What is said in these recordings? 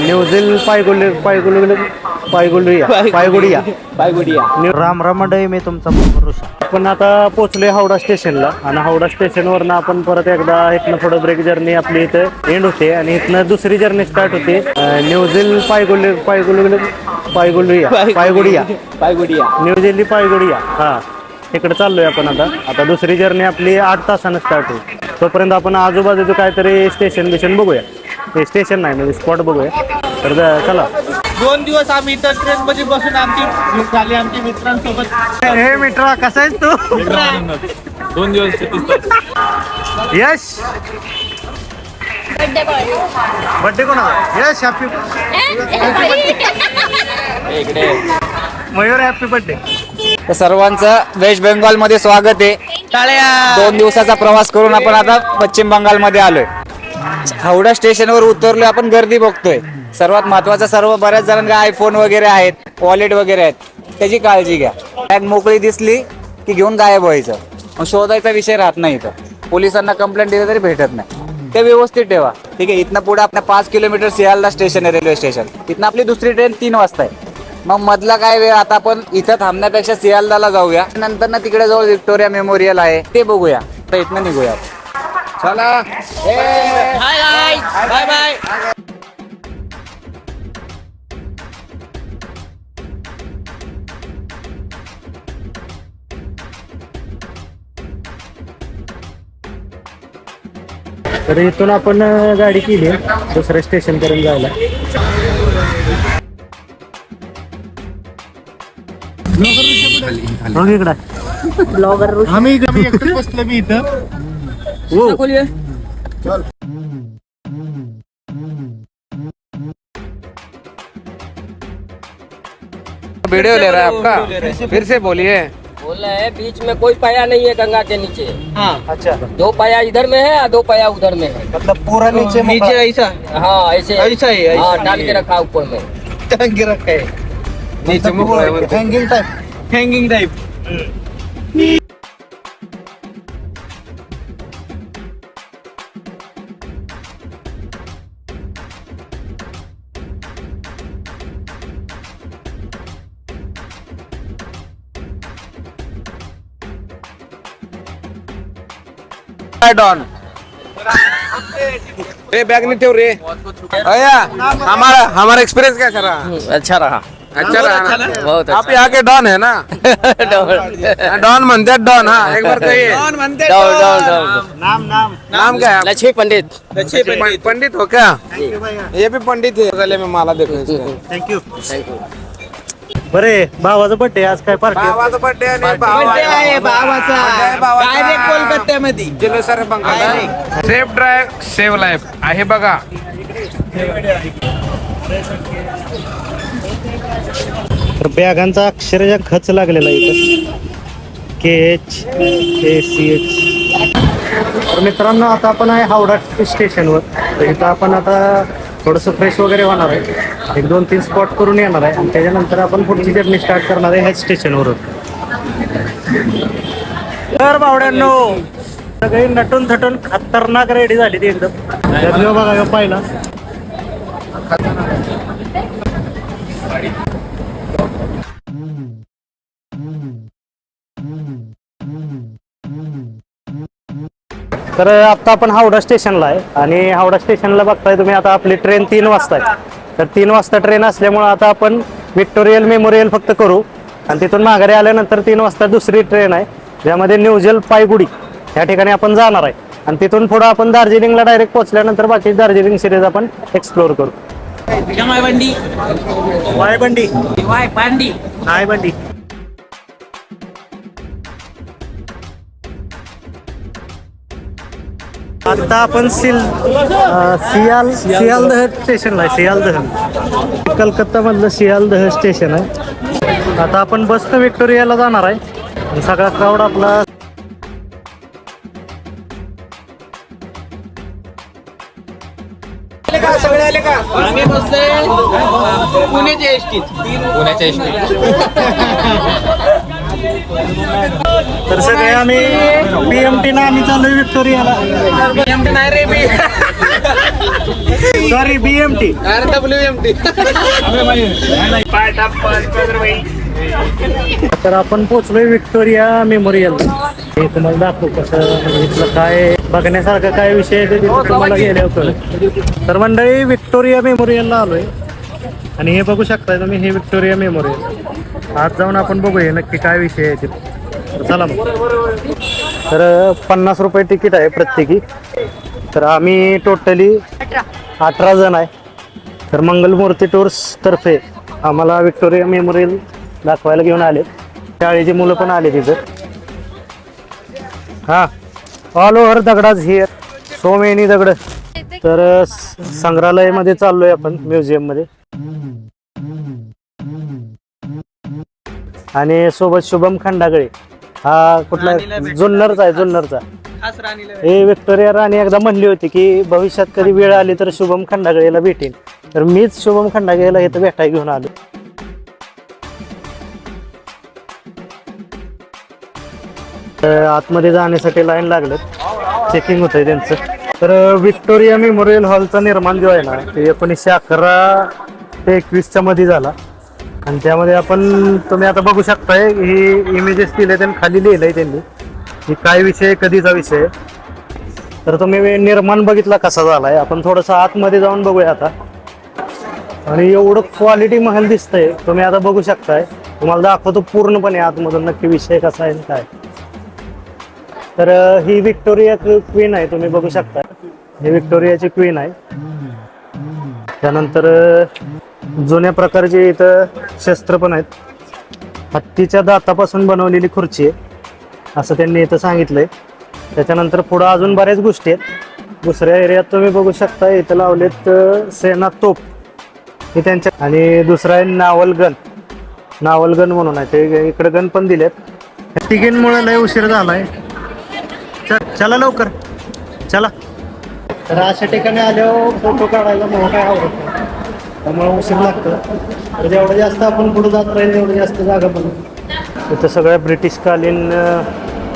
न्यूझील पायगुली पायगुली पायगुलिया पायगुडिया पायगुडिया राम राम मंडळी मी तुमचा ऋषा आपण आता पोहोचलोय हावडा स्टेशनला. आणि हावडा स्टेशनवरनं आपण परत एकदा इथनं थोडं ब्रेक जर्नी आपली इथं एंड होते. आणि इथनं दुसरी जर्नी स्टार्ट होते. न्यूझील पायगुली पायगुली पायगुलिया पायगुडिया. पायगुडिया. न्यूझीलंड पायगुडिया. हा. तिकडे चाललोय आपण आता. आता दुसरी जर्नी आपली आठ तासानं स्टार्ट होईल. तोपर्यंत आपण आजूबाजूचं काहीतरी स्टेशन बिशन बघूया. हे स्टेशन नाही म्हणजे स्पॉट बघूया. तर चला. दोन दिवस आम्ही इथं ट्रेन मध्ये बसून आमची झाली आमच्या मित्रांसोबत. हे मित्रा कसा आहेस तू? दोन दिवस यश. बर्थडे बॉय बर्थडे कोणाचा Yash happy Mayur happy birthday तर सर्वांचं वेस्ट बेंगॉलमध्ये स्वागत आहे. दोन दिवसाचा प्रवास करून आपण आता पश्चिम बंगाल मध्ये आलोय. हावडा स्टेशनवर उतरलो आपण गर्दी बघतोय. सर्वात महत्वाचं सर्व बऱ्याच जणांना आयफोन वगैरे आहेत वॉलेट वगैरे आहेत. त्याची काळजी घ्या. बॅग मोकळी दिसली की घेऊन गायब व्हायचं. मग शोधायचा विषय राहत नाही इथं. पोलिसांना कंप्लेंट दिली तरी भेटत नाही. ते व्यवस्थित ठेवा. ठीक आहे इथनं पुढे आपल्या पाच किलोमीटर सियालदा स्टेशन आहे रेल्वे स्टेशन इथनं आपली दुसरी ट्रेन तीन वाजता आहे मग मधला काय वेळ? आता आपण इथं थांबण्यापेक्षा सियालदाला जाऊया. नंतर ना तिकडे जवळ व्हिक्टोरिया मेमोरियल आहे. ते बघूया. तर इथनं निघूया. चला. बाय बाय बाय तर इथून आपण गाडी केली. दुसऱ्या स्टेशन पर्यंत जायला इकडं. आम्ही बसलो मी इथं. हो. वीडियो ले रहा है आपका। फिर से बोलिए। बोल रहे हैं बीच में कोई पाया नहीं है गंगा के नीचे। हाँ। अच्छा। दो पाया इधर में है और दो पाया उधर में है। मतलब पूरा नीचे नीचे ऐसा? हाँ ऐसे। ऐसा ही, हाँ डाल के रखा ऊपर में। टांगे रखा है। नीचे हँगिंग टाइप हँगिंग टाइप डॉन रे बैग नहीं ठेव रे। अया हमारा हमारा एक्सपीरियंस कैसा रहा? अच्छा रहा। अच्छा रहा ना? बहुत आप यहाँ के डॉन है ना? डॉन। मंदिर डॉन हाँ एक बार कहिए। डाउन डाउन नाम नाम। नाम क्या है लक्ष्मी पंडित। पं- पंडित। हो क्या? ये भी पंडित है। गले में माला देखो इसके. थँक्यू बरे भावाचा बर्थडे आज काय पार्टी भावाचा बर्थडे आणि भावा- आहे भावाचा. आहे भावाचा. डायरेक्ट कोलकात्यामध्ये जिल्हे sir safe drive save life आहे बघा. तर बॅगांचा अक्षरशः खच लागलेला इथं. K H A C H तर मित्रांनो आता आपण आहे हावडा स्टेशनवर तर इथं आपण आता थोडंसं फ्रेश वगैरे होणार आहे. एक दोन तीन स्पॉट करून येणार आहे. आणि त्याच्यानंतर आपण पुढची जर्नी स्टार्ट करणार आहे ह्याच स्टेशनवरून तर बावड्यांनो सगळी नटून थटून खतरनाक रेडी झाली ती एकदम. बघा पाहिला. तर आता आपण हावडा स्टेशनला आहे आणि हावडा स्टेशनला बघताय तुम्ही आता आपली ट्रेन तीन वाजता आहे तर तीन वाजता ट्रेन असल्यामुळे आता आपण विक्टोरियल मेमोरियल फक्त करू. आणि तिथून माघारी आल्यानंतर तीन वाजता दुसरी ट्रेन आहे ज्यामध्ये न्यूजल पायगुडी या ठिकाणी आपण जाणार आहे. आणि तिथून पुढं आपण दार्जिलिंगला डायरेक्ट पोहोचल्यानंतर बाकी दार्जिलिंग सिरीज आपण एक्सप्लोर करू. जमाय बंडी वाय बंडी वाय बंडी आता आपण सिल सियाल सियालदह स्टेशनला आहे सियालदह कलकत्ता मधलं सियालदह स्टेशन आहे. आता आपण बसनं विक्टोरियाला जाणार आहे. आणि सगळा क्राऊड आपला सगळे आले का आम्ही बसलोय पुण्याच्या पुण्याच्या एसटीत. तर सगळे आम्ही पीएमटी ना आम्ही चालू विक्टोरियाला नाही रे मी sorry BMT W M T तर आपण पोचलोय विक्टोरिया मेमोरियल. हे तुम्हाला दाखवू कसं इथलं काय बघण्यासारखं काय विषय आहे ते तुम्हाला गेल्यावर कळेल. तर मंडळी विक्टोरिया मेमोरियलला आलोय. आणि हे बघू शकताय तुम्ही हे विक्टोरिया मेमोरियल. आज जाऊन आपण बघूया नक्की काय विषय आहे ते. चला मग. तर पन्नास रुपये तिकीट आहे प्रत्येकी. तर आम्ही टोटली अठरा जण आहे. तर मंगलमूर्ती टूर्स तर्फे आम्हाला विक्टोरिया मेमोरियल दाखवायला घेऊन आले. शाळेची मुलं पण आले तिथं. हां ऑल ओव्हर दगडाच हिअर सो मेनी दगड. तर संग्रहालयामध्ये चाललोय आपण म्युझियममध्ये. आणि सोबत शुभम खंडागळे. हा कुठला जुन्नरचा आहे जुन्नरचा. हे विक्टोरिया राणी एकदा म्हणली होती की भविष्यात कधी वेळ आली तर शुभम खंडागळेला भेटेन. तर मीच शुभम खंडागळेला इथं भेटाय घेऊन आलो. तर आतमध्ये जाण्यासाठी लाईन लागलं. चेकिंग होत आहे त्यांचं. तर विक्टोरिया मेमोरियल हॉलचं निर्माण जो आहे ना ते एकोणीसशे अकरा ते एकवीसच्या मध्ये झाला. आणि त्यामध्ये आपण तुम्ही आता बघू शकताय ही इमेजेस दिले त्यांनी खाली लिहिलंय त्यांनी. की काय विषय आहे, कधीचा विषय तर तुम्ही निर्माण बघितला कसा झालाय? आपण थोडंसं आतमध्ये जाऊन बघूया आता. आणि एवढं क्वालिटी महल दिसतंय तुम्ही आता बघू शकताय. तुम्हाला दाखवतो पूर्णपणे आतमधून नक्की विषय कसा आहे काय. तर ही विक्टोरिया क्वीन आहे तुम्ही बघू शकता ही विक्टोरियाची क्वीन आहे. त्यानंतर जुन्या प्रकारचे इथं शस्त्र पण आहेत. हत्तीच्या दातापासून बनवलेली खुर्ची आहे. असं त्यांनी इथं सांगितलंय. त्याच्यानंतर पुढं अजून बऱ्याच गोष्टी आहेत. दुसऱ्या एरियात तुम्ही बघू शकता इथं लावलेत सेना तोप हे त्यांच्या आणि दुसरा आहे नावल गन नावल गन म्हणून आहे. ते इकडे गन पण दिलेत. तिघींमुळे लय उशीर झालाय. चला लवकर. चला. तर अशा ठिकाणी आल्यावर फोटो काढायला मला काय आवडत नाही. त्यामुळे उशीर लागतं. तर जेवढं जास्त आपण पुढे जात राहील तेवढं जास्त जागा पण इथं सगळ्या ब्रिटिशकालीन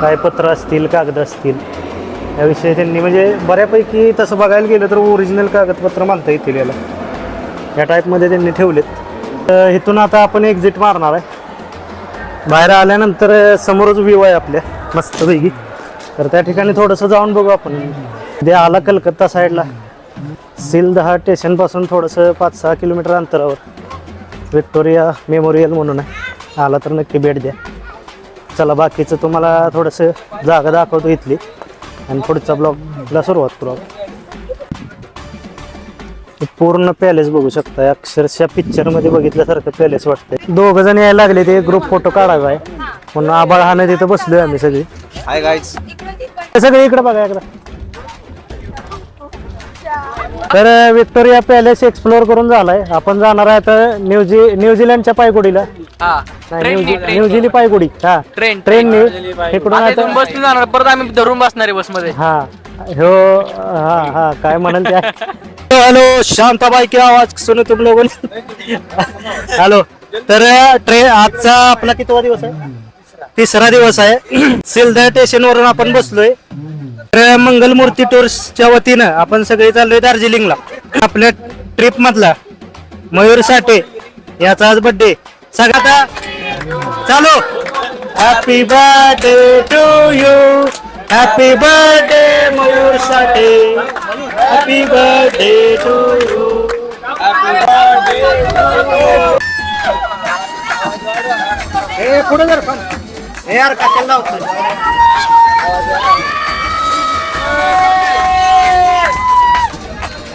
काय पत्र असतील कागद असतील याविषयी त्यांनी म्हणजे बऱ्यापैकी तसं बघायला गेलं तर ओरिजिनल कागदपत्र मानता येतील याला. या टाईपमध्ये त्यांनी ठेवलेत. तर इथून आता आपण एक्झिट मारणार आहे. बाहेर आल्यानंतर समोरच व्ह्यू आहे आपल्या. मस्तपैकी. तर त्या ठिकाणी थोडंसं जाऊन बघू आपण. ते आला कलकत्ता साईडला सिलदहा स्टेशनपासून थोडंसं पाच सहा किलोमीटर अंतरावर. विक्टोरिया मेमोरियल म्हणून आहे. आला तर नक्की भेट द्या. चला बाकीचं तुम्हाला थोडंसं जागा दाखवतो इथली. आणि पुढच्या ब्लॉगला सुरुवात करू आपण. हे पूर्ण पॅलेस बघू शकता अक्षरशः पिक्चरमध्ये बघितल्यासारखं पॅलेस वाटतंय. दोघ जण यायला लागले ते ग्रुप फोटो काढायचा आहे. म्हणून आबाळ हाने तिथं बसलोय आम्ही सगळी. सगळे इकडे बघा इकडं तर विक्टोरिया पॅलेस एक्सप्लोअर करून झालाय. आपण जाणार आहे आता न्यूझी न्यूझीलंडच्या पायगुडीला. नाही, न्यूझी- न्यूझीली पायगुडी. हा ट्रेन ट्रेन इकडून आता आता इथून बसने जाणार परत आम्ही धरून बसणार आहे बसमध्ये हा हो हा हा काय म्हणाल त्या हॅलो शांताबाई की आवाज? सुनो तुम लोगों ने. हॅलो तर ट्रेन आजचा आपला कितवा दिवस आहे? तिसरा दिवस आहे. सिलदर स्टेशन वरून आपण बसलोय. तर मंगलमूर्ती टूर्सच्या वतीनं आपण सगळे चाललोय दार्जिलिंगला. आपल्या ट्रिप मधला मयूर साठे याचा आज बर्थडे सगळ्यात चालू. Happy birthday to you happy birthday Mayur Sathe. Happy birthday to you हे पुढे जर पण हे यार काचेला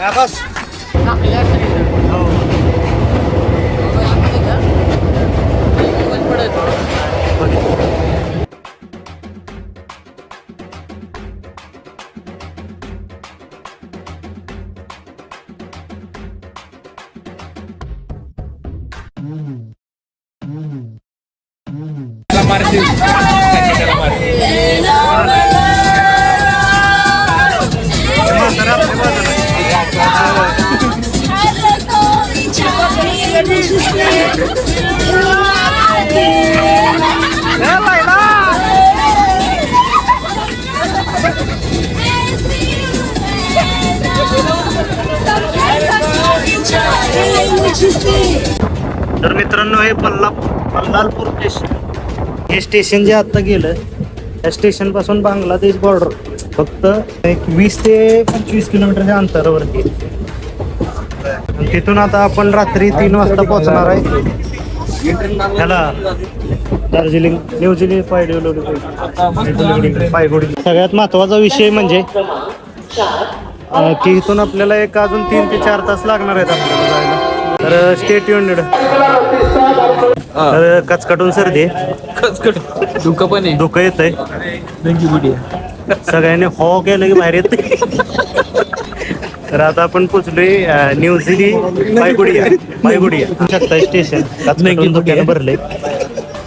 लावतो हा, तर मित्रांनो हे पल्ला पल्लालपूर स्टेशन हे स्टेशन जे आता गेलं त्या स्टेशनपासून बांगलादेश बॉर्डर फक्त एक वीस ते पंचवीस किलोमीटरच्या अंतरावरती. तिथून आता आपण रात्री तीन वाजता पोहोचणार आहे. ह्याला दार्जिलिंग न्यूझिलंड पायडवली पायगुडी सगळ्यात महत्त्वाचा विषय म्हणजे की इथून आपल्याला एक अजून तीन ते चार तास लागणार आहेत आपल्याला जायला. तर स्टेट युनिट तर कचकटून सर्दी. आहे. धुकं पण आहे. धुकं येत आहे. सगळ्यांनी हो केलं की बाहेर येत तर आता आपण पोचलोय अं, न्यूझिली पायगुडिया. पायगुडिया. शकता स्टेशन कचकटून धुक्यानं भरले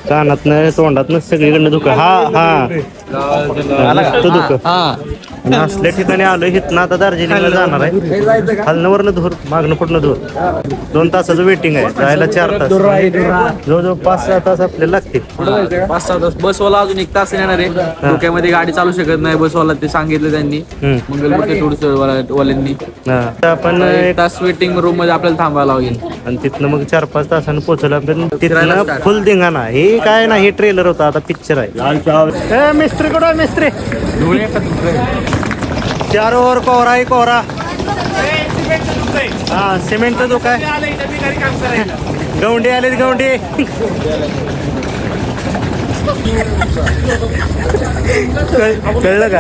कानातनं तोंडातनं सगळीकडनं धुकं. हा हा. नुसतं धुकं. आणि असल्या ठिकाणी आलो इथनं आता दार्जिलिंगला जाणार आहे. खालनं वरनं धूर मागणं पुढनं धूर. दोन तासाचं वेटिंग आहे जायला चार तास. जवळजवळ पाच सहा तास आपल्याला लागतील. पाच सहा तास. बसवाला अजून एक तास येणार आहे. डोक्यामध्ये गाडी चालू शकत नाही बसवाला ते सांगितलं त्यांनी. हम्म. मंगलपूरच्या टूरिस्ट वाल्यांनी. तर आपण एक तास वेटिंग रूममध्ये आपल्याला थांबायला लागेल. आणि तिथनं मग चार पाच तासानं पोहोचलं तिथनं फुल धिंगाणा हे काय ना हे ट्रेलर होता आता पिक्चर आहे. ए, मिस्त्री कुठं मिस्त्री? चारो ओर कोहरा ही कोहरा। हा सिमेंटचं दुकान आहे गौंडी आलीत गौंडी। कळ- कळलं का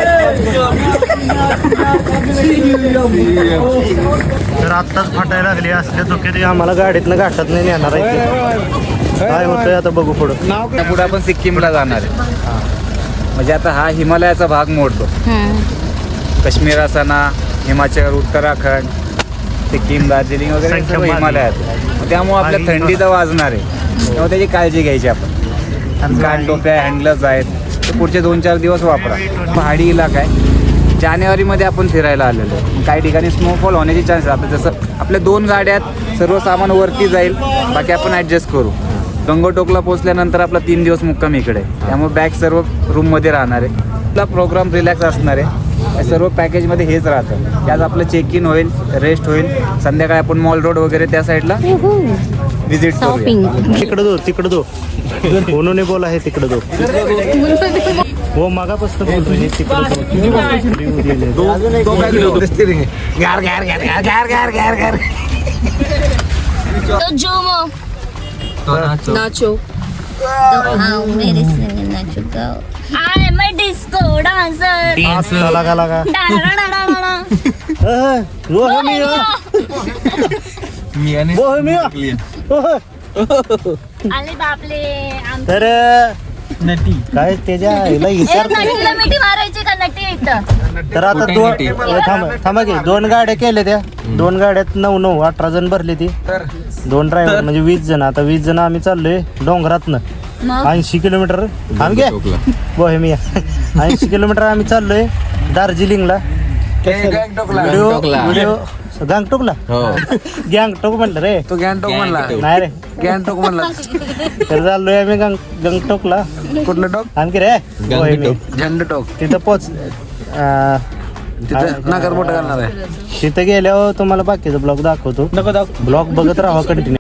तर आत्ताच फाटायला लागली असल्या धोक्यात आम्हाला गाडीतनं घाटात नाही नेणार आहे ते. काय होतंय आता बघू पुढं. पुढे आपण सिक्कीमला जाणार आहे. म्हणजे आता हा हिमालयाचा भाग मोडतो. काश्मीर असाना हिमाचल उत्तराखंड सिक्कीम दार्जिलिंग वगैरे सर्व हिमालयात. त्यामुळे आपल्या मागे- थंडीचा वाजणार आहे. तेव्हा त्याची काळजी घ्यायची आपण. कान टोप्या हँडलर्स आहेत. ते पुढचे दोन चार दिवस वापरा. पहाडी इलाका आहे. जानेवारीमध्ये आपण फिरायला आलेलो आहे. काही ठिकाणी स्नोफॉल होण्याची चान्सेस आता जसं आपल्या दोन गाड्यात सर्व सामान वरती जाईल. बाकी आपण ॲडजस्ट करू. गंगोटोकला पोहोचल्यानंतर आपला तीन दिवस मुक्काम इकडे आहे. त्यामुळे बॅग सर्व रूममध्ये राहणार आहे. आपला प्रोग्राम रिलॅक्स असणार आहे. सर्व पॅकेजमध्ये हेच राहतं. त्यात आपलं चेक इन होईल रेस्ट होईल. संध्याकाळी आपण मॉल रोड वगैरे त्या साईडला व्हिजिट तिकडं दो तिकडं दो. कोणून बोला आहे तिकडं दो. हो मागापासून बोलतोय हे तिकडं दो. तो झूमो नाचो. मेरे संग नाचो गाओ आई एम अ डिस्को लागा लागा अह, बोहेमिया. बोहेमिया. ओह. आले बापले तर काय त्याच्या आईला ए, विचार नटीला मिठी मारायची का नटी इथं? तर आता दोन थांबा थांबा की दोन गाड्या केल्या त्या. दोन गाड्यात नऊ नऊ अठरा जण भरले ती. दोन ड्रायव्हर म्हणजे वीस जण. आता वीस जण आम्ही चाललोय डोंगरातनं. ऐंशी किलोमीटर. थांब घे. बोहेमिया. ऐंशी किलोमीटर आम्ही चाललोय दार्जिलिंगला. व्हिडिओ गँगटोकला. गँगटोक म्हणलं रे. तो गॅनटॉक म्हणला. नाही रे. गॅनटॉक म्हणला. तर चाललोय आम्ही गंग गंगटोकला. कुठलं टॉक? आणखी रे. बोहेमिया. झेंडू टॉक तिथं पोच नगर मोठं करणार आहे. तिथं गेल्यावर तुम्हाला बाकीचा ब्लॉग दाखवतो. ब्लॉग बघत राहा कंटिन्यू